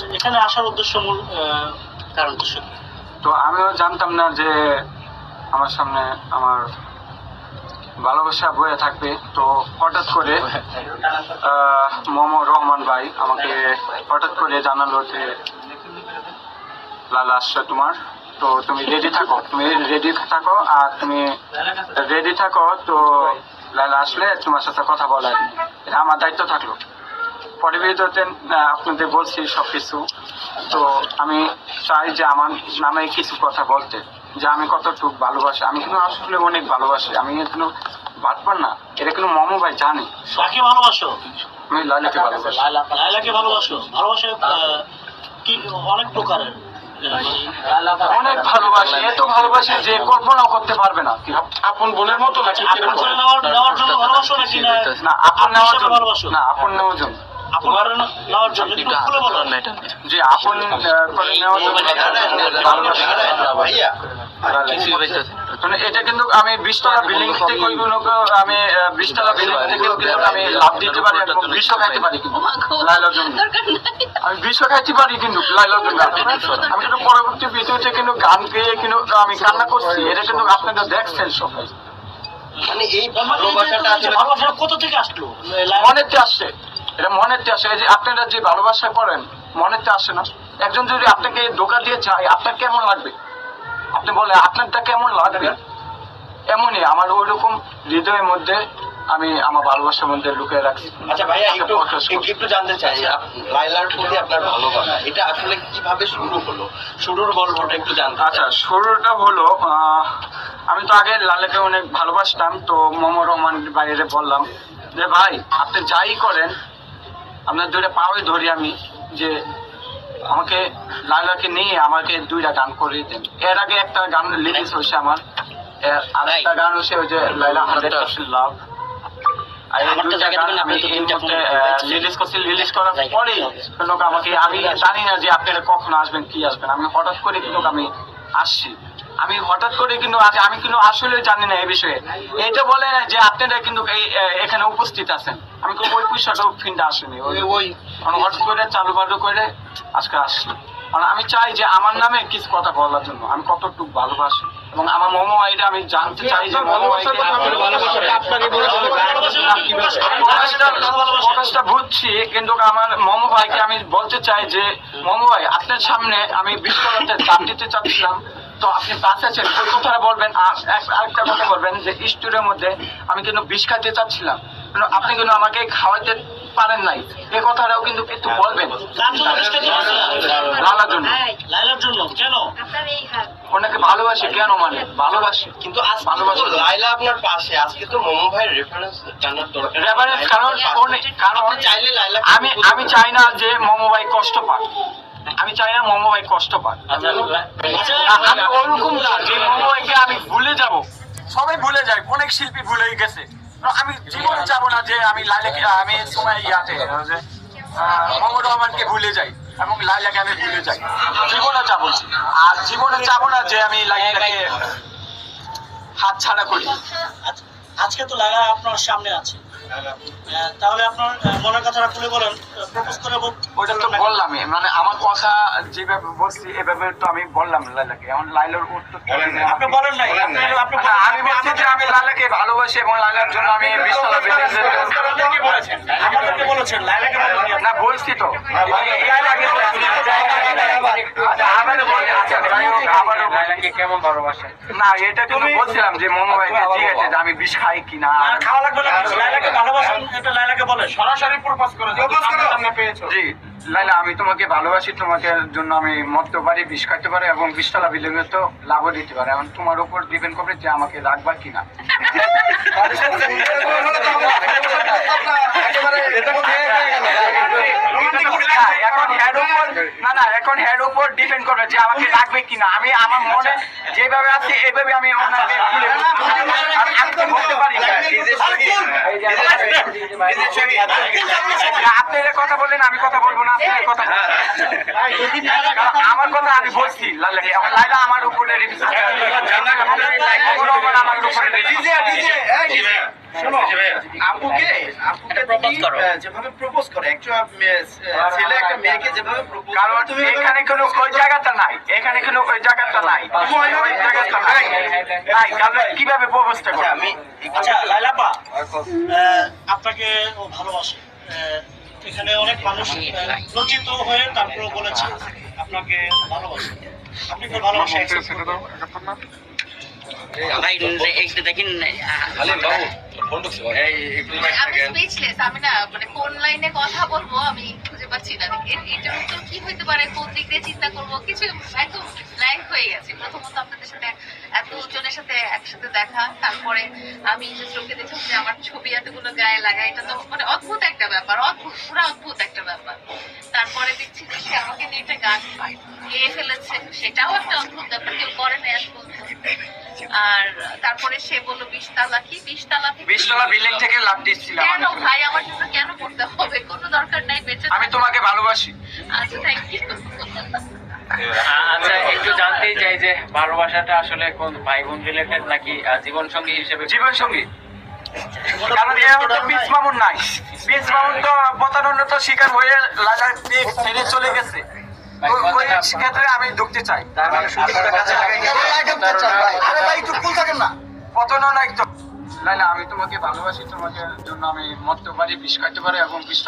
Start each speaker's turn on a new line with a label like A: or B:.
A: আচ্ছা এখানে আসার উদ্দেশ্য মূল কারণ উদ্দেশ্য
B: তো আমিও জানতাম না যে আমার সামনে আমার ভালোবাসা বয়ে থাকবে। তো হঠাৎ করে মোহাম্মদ রহমান ভাই আমাকে হঠাৎ করে জানালো যে, লালা আসছে তোমার। তো তুমি রেডি থাকো, তুমি রেডি থাকো আর তুমি রেডি থাকো। তো লালা আসলে তোমার সাথে কথা বলার। আমার দায়িত্ব থাকল। পরে ভিডিওতে আপনাদের বলছি সব কিছু তো আমি চাই যে আমার নামে কিছু কথা বলতে যে আমি কতটুকু ভালোবাসি। আমি কিন্তু আসলে অনেক ভালোবাসি। আমি কিন্তু বাটপার না এটা কিন্তু মমো ভাই জানি।
A: কাকে ভালোবাসো?
B: আমি লালাকে ভালোবাসি।
A: লাইলাকে ভালোবাসো? ভালোবাসা? কি অনেক প্রকারের।
B: অনেক ভালোবাসি এত ভালোবাসি যে কল্পনাও করতে পারবে না।
C: আপন বোনের মতো নাকি?
A: না
B: আপন নেওয়ার জন্য।
A: ভালোবাসো?
B: না আপন নেওয়ার জন্য।
A: আপন নেওয়ার জন্য খুলে বলো
B: যে আপন করে নেওয়ার জন্য ভালোবাসি
C: ভাইয়া
B: মানে এটা কিন্তু আমি বিশতলা বিল্ডিং থেকে কোনো আমি আহ, বিশতলা বিল্ডিং থেকে কিন্তু আমি লাভ দিতে পারি এবং খাইতে পারি কিন্তু। লাইলার জন্য আমি বিশ্ব খাইতে পারি কিন্তু লাইলার জন্য আমি কিন্তু পরবর্তী ভিডিওতে কিন্তু গান গেয়ে কিন্তু আমি কান্না করছি। এটা কিন্তু আপনারা দেখছেন সবাই।
C: মানে এই ভালোবাসাটা আসলে
A: ভালোবাসা কোথা থেকে আসলো?
B: মনেতে আসছে। এটা মনেতে আসে এই যে আপনারা যে ভালোবাসা করেন মনেতে আসে না? একজন যদি আপনাকে ধোকা দিয়ে চায় আপনার কেমন লাগবে? আপনি বলেন আপনারটা কেমন লাগবে? এমনই আমার ওইরকম হৃদয়ের মধ্যে আমি আমার ভালোবাসার মধ্যে লুকিয়ে রাখছি।
C: আচ্ছা ভাইয়া একটু একটু- জানতে চাই লাইলার প্রতি আপনার ভালোবাসা এটা আসলে কীভাবে শুরু হলো? শুরুর গল্পটা একটু জানতে
B: আচ্ছা শুরুটা হলো আহ, আমি তো আগে লালাকে অনেক ভালোবাসতাম তো মোমো রহমান বাইরে বললাম যে ভাই আপনি যাই করেন আপনার দুইটা পাওয়াই ধরি আমি যে আমাকে লালাকে নিয়ে আমাকে দুইটা গান করে দেন। এর আগে একটা গান লিরিক্স হয়েছে আমার। এর আরেকটা গান হচ্ছে ওই যে লাইলা হান্ড্রেড পার্সেন্ট লাভ আর আমাকে আমি জানি না যে আপনারা কখন আসবেন কি আসবেন। আমি হঠাৎ করে কিন্তু আমি আসছি। আমি হঠাৎ করে কিন্তু আমি কিন্তু আসলে জানি না এই বিষয়ে। এটা বলে না যে আপনারা কিন্তু এখানে উপস্থিত আছেন। আমি কিন্তু ওই পয়সাটাও ফিন্ডা আসেনি। ওই ওই মানে হঠাৎ করে চালু বালু করে আজকে আসছি কারণ আমি চাই যে আমার নামে কিছু কথা বলার জন্য। আমি কতটুকু ভালোবাসি। এবং আমার মোমো আইডা আমি জানতে চাই যে মোমো প্রকাশটা বুঝছি কিন্তু আমার মমো ভাইকে আমি বলতে চাই যে মমো ভাই আপনার সামনে আমি বিশ্বনাথের দাম দিতে চাচ্ছিলাম। তো আপনি বাসে আছেন ওই কথাটা বলবেন আর আরেকটা কথা বলবেন যে স্টুডিওর মধ্যে আমি কিন্তু বিষ খাইতে চাচ্ছিলাম। আপনি কিন্তু আমাকে খাওয়াইতে পারেন নাই। এই কথাটাও কিন্তু একটু বলবেন।
A: জন্য?
B: লালার জন্য।
A: কেন?
B: ওনাকে ভালোবাসি কেন মানে? ভালোবাসি।
C: কিন্তু
B: ভালোবাসা।
C: লাইলা আপনার পাশে। আজকে তো মোমো ভাইয়ের রেফারেন্স জানার দরকার।
B: রেফারেন্স কারণ কারণ
C: চাইলে লাইলা
B: আমি আমি চাই না যে মোমো ভাই কষ্ট পাক। আমি চাই না মোমো ভাই কষ্ট পাক।
A: আচ্ছা,
B: আমি ওরকম না যে মোমো ভাইকে আমি ভুলে যাব সবাই ভুলে যায় অনেক শিল্পী ভুলে গেছে। আমি জীবনে চাবো না যে আমি লাইলাকে আমি সময় ইয়াতে মোহাম্মদ রহমানকে ভুলে যাই এবং লাইলাকে আমি ভুলে যাই। জীবনে না। আর জীবনে চাবো না যে আমি লাইলাকে হাত ছাড়া করি
A: আজকে তো লাগা আপনার সামনে আছে। তাহলে আপনার মনের কথাটা খুলে বলেন প্রপোজ করে বল-
B: তো বললামই মানে আমার কথা যেভাবে বলছি এভাবে তো আমি বললাম লাইলাকে এখন লাইলার উত্তর
A: আপনি বলেন নাই। আপনি আপনি
B: আমি বলছি যে আমি লালাকে ভালোবাসি এবং লালার জন্য আমি বিল্ডিং
A: বলেছেন। আমাদেরকে বলেছেন লাইলাকে
B: না বলছি তো। লাইলাকে
C: কেমন ভালোবাসেন
B: না এটা কিন্তু বলছিলাম যে মোমো ভাইকে জিজ্ঞাসা যে আমি বিষ খাই কিনা?
A: না, খাওয়া লাগবে না লাইলাকে ভালোবাসেন এটা লাইলাকে বলেন।
C: সরাসরি প্রপোজ করে সামনে পেয়েছ।
B: জি লাইলা আমি তোমাকে ভালোবাসি তোমাকে জন্য আমি মরতে পারি বিষ খাইতে পারি এবং বিশতলা বিল্ডিং এ তো লাভও দিতে পারে। এখন তোমার উপর ডিপেন্ড করবে যে আমাকে রাখবা কিনা না, এখন হেড উপর না না এখন হেড উপর ডিপেন্ড করবে যে আমাকে রাখবে কিনা আমি আমার মনে যেভাবে আছি এইভাবে আমি ওনাকে আমি আমি তো বলতে পারি না আপনারা কথা বললেন আমি কথা বলব না আপনারা কথা আমার কথা আমি বলছি লাইলা আমার উপরে আমার উপরে
C: শোনো আপুকে আপুকে
A: propose করো।
C: যেভাবে প্রপোজ করে একজন ছেলে একটা মেয়েকে যেভাবে প্রপোজ
B: কারণ
C: তুমি
B: এখানে কোনো ওই জায়গাটা নাই এখানে কোনো ওই জায়গাটা নাই। ওই ওই জায়গাটা নাই। নাই কারণ কীভাবে ব্যবস্থা
C: আচ্ছা, আমি
A: আচ্ছা লাইলাপা আপনাকে ও ভালোবাসে। এখানে অনেক মানুষ লজ্জিত হয়ে তারপরে বলেছে আপনাকে ভালোবাসে। আপনি কি ভালোবাসা accept
D: ভাই একটু দেখেন
E: আমি স্পিচলেস আমি না মানে কোন লাইনে কথা বলব আমি খুঁজে পাচ্ছি না। এটার উত্তর কি হইতে পারে কোন দিক দিয়ে চিন্তা করব? কিছু একদম ব্ল্যাঙ্ক হয়ে গেছে। প্রথমত আপনাদের সাথে এত সাথে একসাথে দেখা তারপরে আমি যে চোখে দেখলাম যে আমার ছবি এতগুলো গায়ে লাগা এটা তো মানে অদ্ভুত একটা ব্যাপার অদ্ভুত পুরো অদ্ভুত একটা ব্যাপার। তারপরে দেখছি যে আমাকে নিয়ে একটা গান গেয়ে ফেলেছে সেটাও একটা অদ্ভুত ব্যাপার কেউ করে না পর্যন্ত আর তারপরে সে বলল বিশ তালা কি? বিশ তালা থেকে
B: বিশতলা বিল্ডিং থেকে লাভ দিচ্ছিলাম
E: কেন ভাই আমার জন্য কেন করতে হবে? কোনো দরকার নাই বেঁচে
B: আমি তোমাকে ভালোবাসি।
E: আচ্ছা থ্যাংক ইউ
D: আচ্ছা একটু জানতেই চাই যে ভালোবাসাটা আসলে কোন ভাই বোন রিলেটেড নাকি জীবন সঙ্গী হিসেবে?
B: জীবন সঙ্গী কারণ তো পিস মামুন নাই। পিস মামুন তো শিকার হয়ে লাগার ছেড়ে চলে গেছে। ওই- ওই ক্ষেত্রে আমি ঢুকতে চাই। না। আমি তোমাকে ভালোবাসি তোমাকে জন্য আমি মরতে পারি বিষ খাইতে পারি এবং বিষ